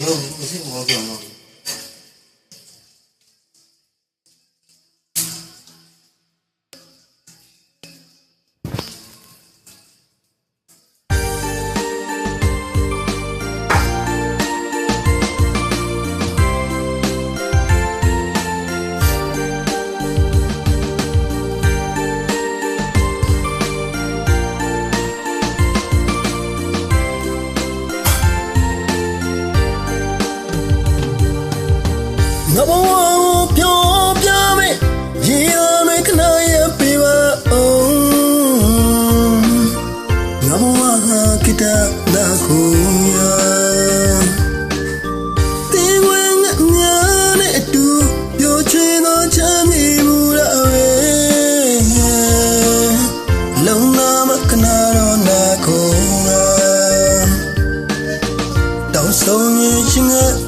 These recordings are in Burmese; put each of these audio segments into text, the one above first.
ရောမရှိဘောကြောင်တော့ ငါဘဝကိုပြောပြမယ်ရေရမယ်ခဏရပေးပါအောင်ငါဘဝဟာကိတနာကိုရတင်းဝင်ငါညာနဲ့အတူပြောချင်တော့ချမ်းမြေဘူးလားပဲလုံနာမခဏတော့နာကိုရတောင်ဆုံးရင်ရှင်က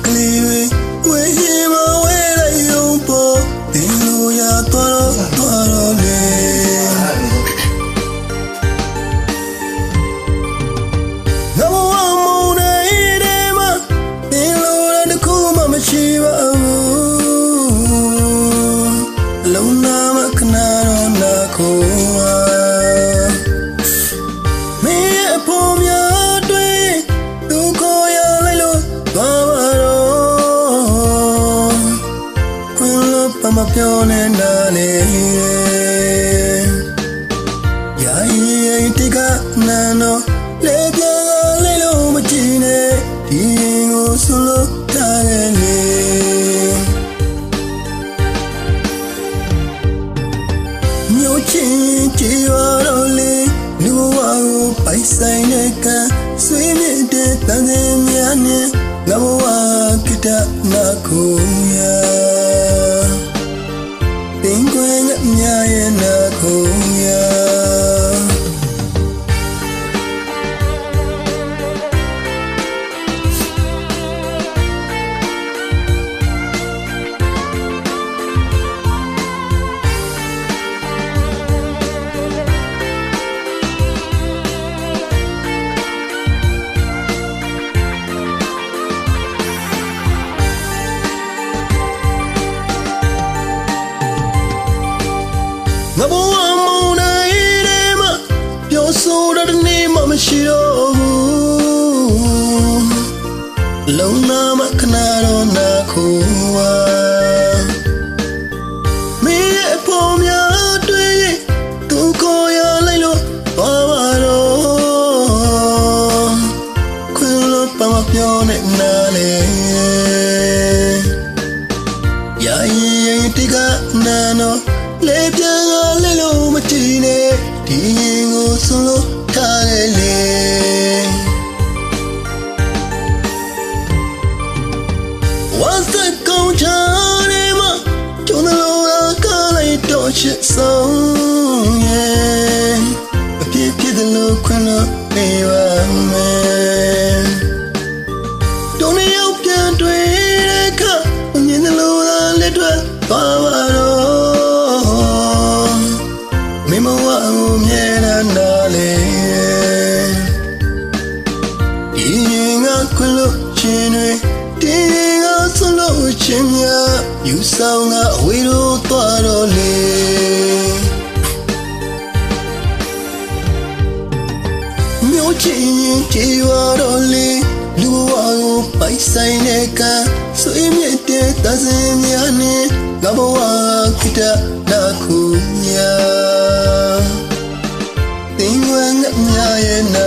မပြောနဲ့နားလေယာယီရင်တိကနန်တော့လေပြာလေးလို့မကြည့်နဲ့ဒီရင်ကိုဆွလို့ထားတယ်လေမြို့ချင်းကြည်ရတော့လေလူဘဝကိုပိုက်ဆိုင်တဲ့ကံဆွေးမြစ်တဲ့တန်စင်များနဲ့ငါဘဝကိတနာကို မုန်တိုင်းထဲမှာပြောဆိုတဲ့နေ့မှမရှိတော့ဘူးလုံးနာမခဏတော့နာခိုးပါမင်းရဲ့အဖို့များတွေ့ရင်သူကိုရလိုက်လို့ဘာပါတော့ခွင်လို့ပမပြောနဲ့နားလေယာယီယီတိကနာနော လေပြန်ကလေလို့မကြည့်နဲ့ဒီရင်ကိုဆုံးလို့ထားတယ်လေဝါစကုံချာနေမှာကျုံလို့ကလိုက်တော့ရှစ်ဆုံးရဲ့အပြည့်ပြည့်တယ်လို့ခွန်းလို့ပေးပါမယ်တုံးနေရောက်ပြန်တွေ့တဲ့အခါအမြင်သလိုသာလက်ထွက်သွားပါ ရင်ကခွလို့ချင်းတွေဒီရင်ကဆွလို့ချင်းများယူဆောင်ကအဝေးတို့သွားတော့လေမြို့ချင်းရင်ကြည်ဝတော့လေလူဘဝကိုပိုက်ဆိုင်တဲ့ကံဆွေးမြတ်တဲ့သစင်များနဲ့ငါဘဝခိတနာခုညာတင်ဝငါမြရဲ့နာ